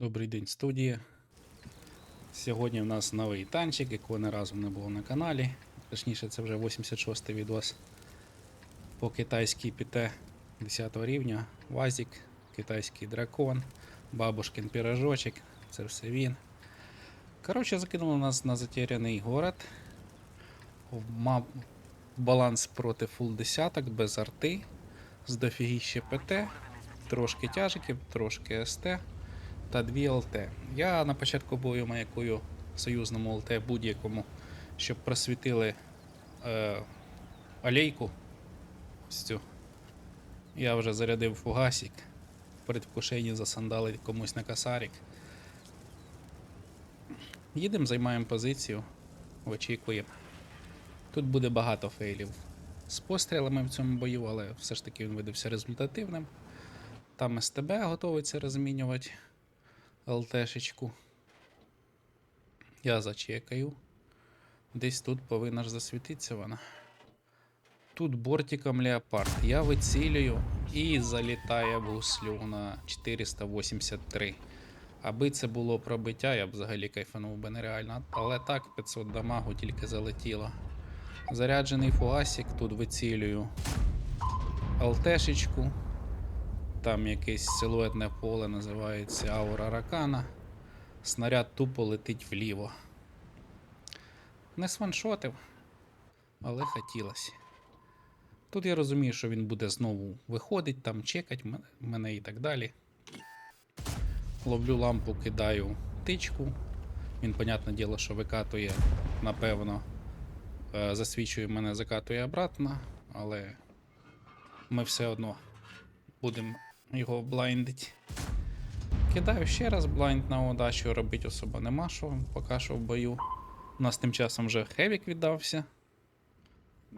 Добрий день, студія. Сьогодні в нас новий танчик, якого не разу не було на каналі. Точніше, це вже 86-й відос по китайській піте 10 рівня. Вазік, китайський дракон, бабушкин пірожочок. Це все він. Коротше, закинули нас на затеряний город. Мав баланс проти фул десяток, без арти, з дофігіще ПТ, трошки тяжиків, трошки СТ та 2 ЛТ. Я на початку бою маякую союзному ЛТ будь-якому, щоб просвітили е, цю. Я вже зарядив фугасик. В предвкушенні засандали комусь на касарик. Їдемо, займаємо позицію, очікуємо. Тут буде багато фейлів з пострілами в цьому бою, але все ж таки він видався результативним. Там СТБ готовиться розмінювати. ЛТшечку. Я зачекаю. Десь тут повинна ж засвітитися вона. Тут бортиком леопард. Я вицілюю і залітає гуслю на 483. Аби це було пробиття, я б взагалі кайфанув би нереально. Але так, 500 дамагу тільки залетіло. Заряджений фугасик, тут вицілюю ЛТшечку. Там якесь силуетне поле називається Аура Ракана. Снаряд тупо летить вліво. Не сваншотив, але хотілося. Тут я розумію, що він буде знову виходить, там чекать мене, і так далі. Ловлю лампу, кидаю тичку. Він, понятне діло, що викатує, напевно, е, засвічує мене, закатує обратно, але ми все одно будемо його блайндить. Кидаю ще раз блайнд на удачу, робити особо нема що, поки що в бою. У нас тим часом вже Хевік віддався.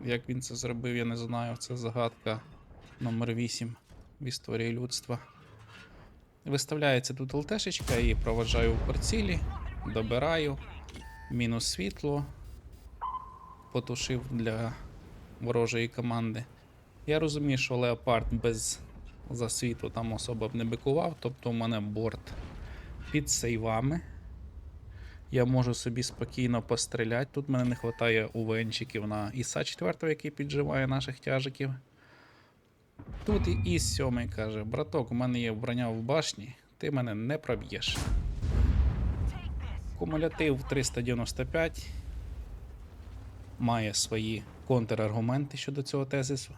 Як він це зробив, я не знаю. Це загадка номер 8 в історії людства. Виставляється тут ЛТшечка і проводжаю в порцілі, добираю, мінус світло, потушив для ворожої команди. Я розумію, що Леопард без засвіту там особо б не бикував, тобто у мене борт під сейвами. Я можу собі спокійно постріляти. Тут мене не вистачає УВНчиків на ІСа 4, який підживає наших тяжиків. Тут і ІС 7 каже: браток, у мене є вбрання в башні, ти мене не проб'єш. Кумулятив 395 має свої контраргументи щодо цього тезису.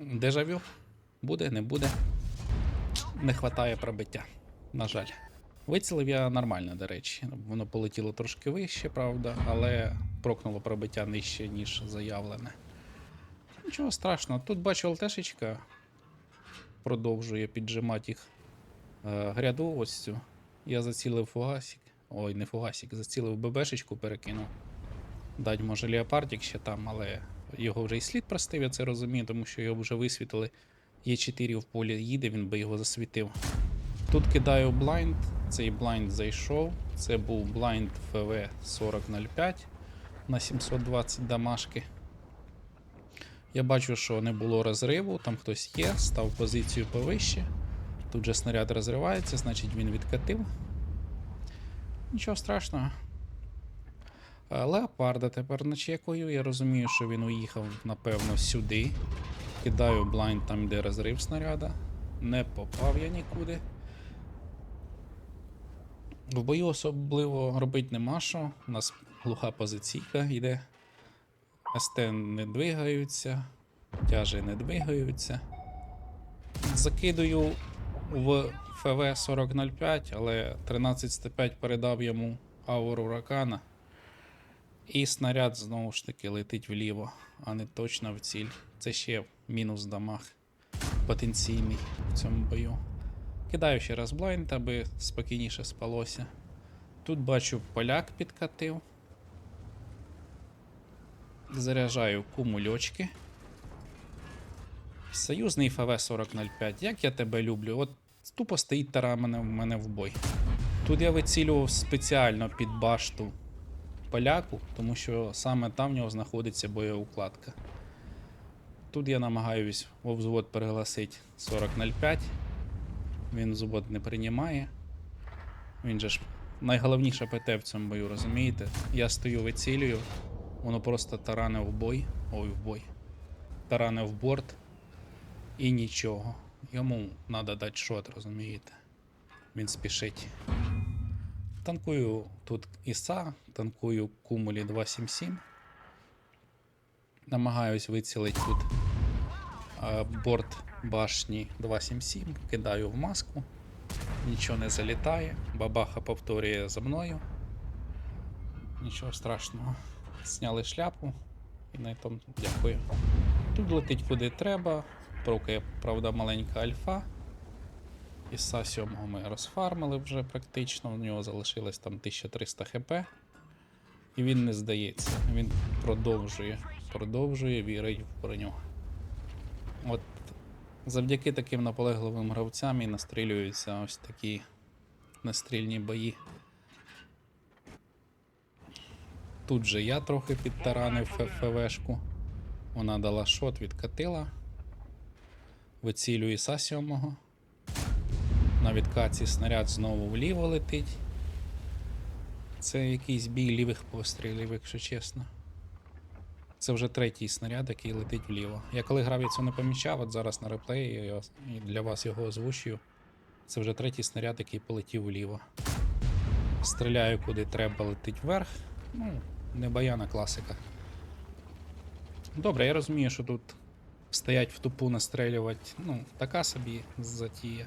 Дежавю? Буде, не буде. Не хватає пробиття. На жаль. Вицілив я нормально, до речі. Воно полетіло трошки вище, правда, але прокнуло пробиття нижче, ніж заявлене. Нічого страшного. Тут бачу ЛТшечка продовжує піджимати їх е, гряду ось цю. Я зацілив фугасик. Ой, не фугасик, зацілив ББшечку, перекинув. Дать може леопардик ще там, але його вже і слід простив, я це розумію, тому що його вже висвітили. Є 4 в полі їде, він би його засвітив. Тут кидаю блайнд, цей блайнд зайшов. Це був блайнд ФВ 4005 на 720 дамашки. Я бачу, що не було розриву, там хтось є, став позицію повище. Тут же снаряд розривається, значить він відкатив. Нічого страшного. Е, Леопарда тепер начекую. Я розумію, що він уїхав, напевно, сюди. Кидаю блайнд там, де розрив снаряда. Не попав я нікуди. В бою особливо робити нема що. У нас глуха позиційка йде. СТ не двигаються, тяжі не двигаються. Закидую в ФВ 4005, але 1305 передав йому ауру ракана. І снаряд знову ж таки летить вліво, а не точно в ціль. Це ще мінус дамаг потенційний в цьому бою. Кидаю ще раз блайнд, аби спокійніше спалося. Тут бачу поляк підкатив. Заряджаю кумульочки. Союзний ФВ 4005. Як я тебе люблю? От тупо стоїть тара в мене в бой. Тут я вицілював спеціально під башту поляку, тому що саме там в нього знаходиться боєукладка. Тут я намагаюсь во взвод перегласити 4005. Він зубот не приймає. Він же ж найголовніше ПТ в цьому бою, розумієте? Я стою, вицілюю, воно просто таране в бой. Ой, в бой. Таране в борт і нічого. Йому треба дати шот, розумієте? Він спішить. Танкую тут Іса, танкую Кумулі 277. Намагаюсь вицілити тут борт башні 277, кидаю в маску, нічого не залітає, бабаха повторює за мною. Нічого страшного. Зняли шляпу і на тому дякую. Тут летить куди треба, прокає, правда, маленька альфа. Іса 7 ми розфармили вже практично, у нього залишилось там 1300 хп. І він не здається. Він продовжує, продовжує вірить в броню. От завдяки таким наполегливим гравцям і настрілюються ось такі настрільні бої. Тут же я трохи підтаранив ФФВшку. Вона дала шот, відкатила. Вицілюю Іса 7. На відкаті снаряд знову вліво летить. Це якийсь бій лівих пострілів, якщо чесно. Це вже третій снаряд, який летить вліво. Я коли грав, я цього не помічав, от зараз на реплеї я для вас його озвучую. Це вже третій снаряд, який полетів вліво. Стріляю куди треба, летить вверх. Ну, не класика. Добре, я розумію, що тут стоять в тупу настрелювати. Ну, така собі затія.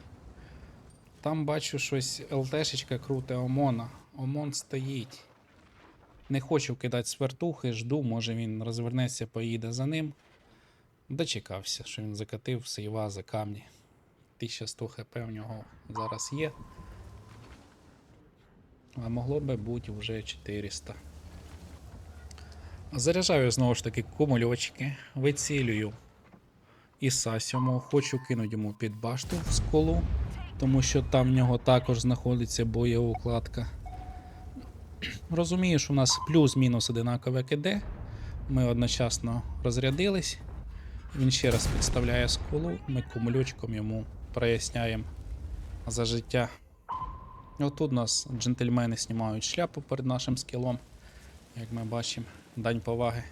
Там бачу щось ЛТшечка круте ОМОНа. ОМОН стоїть. Не хочу кидати свертухи, жду, може він розвернеться, поїде за ним. Дочекався, що він закатив сейва за камні. 1100 хп в нього зараз є. А могло би бути вже 400. Заряджаю знову ж таки кумульочки, вицілюю Іса 7, хочу кинути йому під башту в сколу, тому що там в нього також знаходиться боєукладка. Розумію, що у нас плюс-мінус одинакове КД. Ми одночасно розрядились. Він ще раз підставляє скулу, ми кумульочком йому проясняємо за життя. Отут нас джентльмени знімають шляпу перед нашим скілом, як ми бачимо, дань поваги.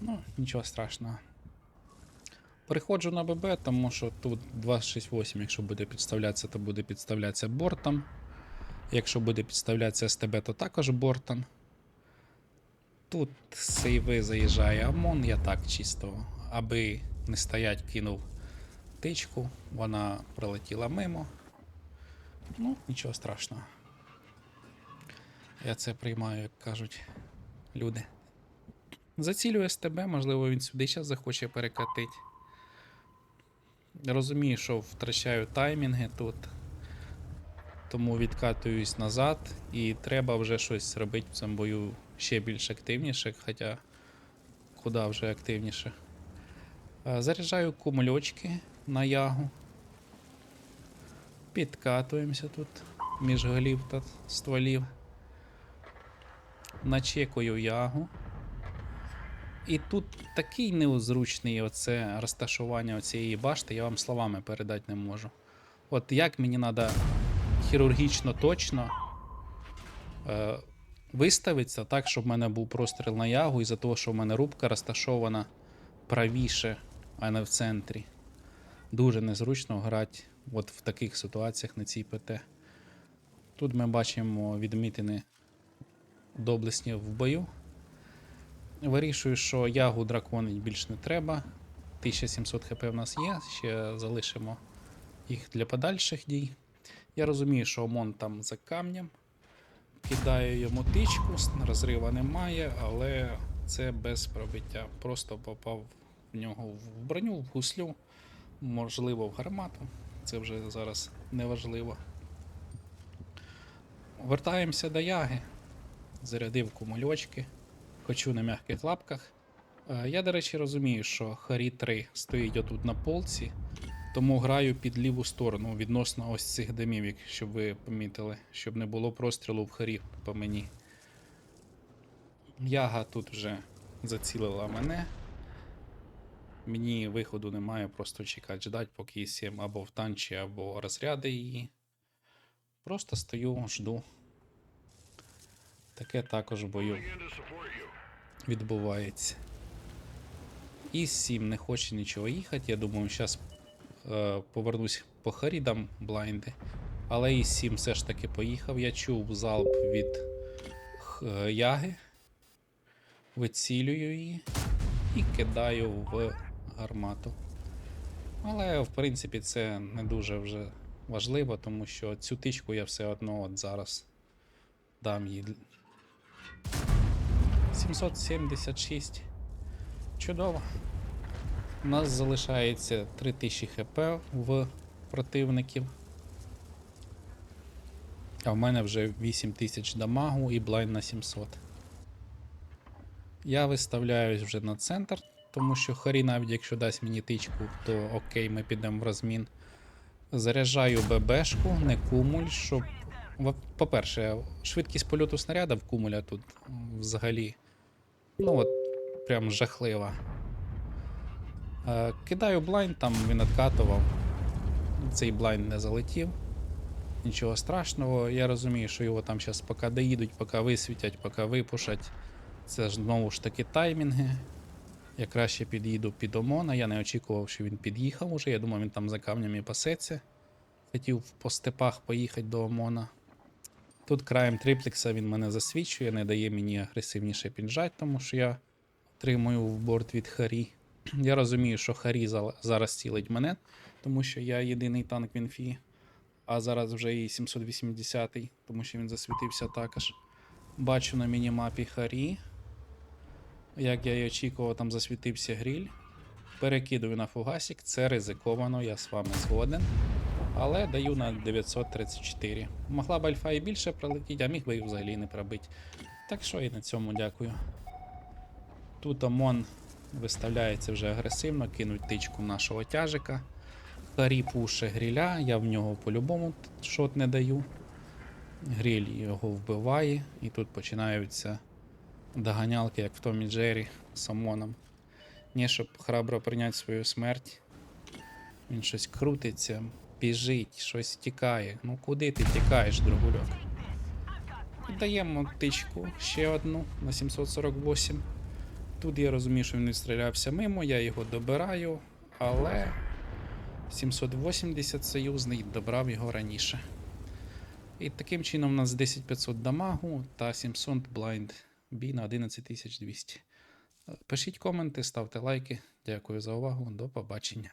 Ну, нічого страшного. Переходжу на ББ, тому що тут 268, якщо буде підставлятися, то буде підставлятися бортом. Якщо буде підставлятися СТБ, то також бортом. Тут сейви заїжджає ОМОН, я так чисто, аби не стоять, кинув тичку, вона пролетіла мимо. Ну, нічого страшного. Я це приймаю, як кажуть люди. Зацілюю СТБ, можливо, він сюди зараз захоче перекатити. Розумію, що втрачаю таймінги тут. Тому відкатуюсь назад і треба вже щось робити в цьому бою ще більш активніше, хоча куди вже активніше. Е, Заряджаю кумульочки на ягу. Підкатуємося тут між голів та стволів. Начекую ягу. І тут такий неозручний оце розташування цієї башти, я вам словами передати не можу. От як мені треба хірургічно точно е, виставитися так, щоб в мене був простріл на ягу, із-за того, що в мене рубка розташована правіше, а не в центрі. Дуже незручно грати от в таких ситуаціях на цій ПТ. Тут ми бачимо відмітини доблесні в бою. Вирішую, що ягу драконить більш не треба. 1700 хп в нас є, ще залишимо їх для подальших дій. Я розумію, що ОМОН там за камнем. Кидаю йому тичку, розрива немає, але це без пробиття. Просто попав в нього в броню, в гуслю, можливо, в гармату. Це вже зараз неважливо. Вертаємося до яги. Зарядив кумульочки. Хочу на м'яких лапках. Е, Я, до речі, розумію, що Харі 3 стоїть отут на полці, тому граю під ліву сторону відносно ось цих домів, якщо ви помітили, щоб не було прострілу в Харі по мені. Яга тут вже зацілила мене. Мені виходу немає, просто чекати, ждать, поки І7 або втанчі, або розряди її. Просто стою, жду. Таке також бою відбувається. І 7 не хоче нічого їхати. Я думаю, зараз е, повернусь по Харідам блайнди. Але і 7 все ж таки поїхав. Я чув залп від х- яги. Вицілюю її і кидаю в гармату. Але, в принципі, це не дуже вже важливо, тому що цю тичку я все одно от зараз дам їй. 776. Чудово. У нас залишається 3000 хп в противників. А в мене вже 8000 дамагу і блайн на 700. Я виставляюсь вже на центр, тому що Харі, навіть якщо дасть мені тичку, то окей, ми підемо в розмін. Заряджаю ББшку, не кумуль, щоб. По-перше, швидкість польоту снаряда в кумуля тут взагалі. Ну от, прям жахлива. Е, кидаю блайнд, там він откатував. Цей блайнд не залетів. Нічого страшного. Я розумію, що його там зараз поки доїдуть, поки висвітять, поки випушать. Це ж знову ж таки таймінги. Я краще під'їду під Омона. Я не очікував, що він під'їхав уже. Я думав, він там за камнями пасеться. Хотів по степах поїхати до Омона. Тут краєм триплекса він мене засвічує, не дає мені агресивніше піджать, тому що я отримую в борт від Харі. Я розумію, що Харі зараз цілить мене, тому що я єдиний танк в інфі. А зараз вже і 780-й, тому що він засвітився також. Бачу на мінімапі Харі. Як я і очікував, там засвітився гріль. Перекидую на фугасик, це ризиковано, я з вами згоден. Але даю на 934. Могла б альфа і більше пролетіти, а міг би і взагалі не пробити. Так що і на цьому дякую. Тут ОМОН виставляється вже агресивно, кинуть тичку нашого тяжика. Харі пуше гріля, я в нього по-любому шот не даю. Гріль його вбиває, і тут починаються доганялки, як в Томі Джері з ОМОНом. Ні, щоб храбро прийняти свою смерть. Він щось крутиться, біжить, щось тікає. Ну куди ти тікаєш, другульок? Даємо тичку ще одну на 748. Тут я розумію, що він відстрілявся мимо, я його добираю, але 780 союзний добрав його раніше. І таким чином у нас 10500 дамагу та 700 blind бій на 11200. Пишіть коменти, ставте лайки. Дякую за увагу. До побачення.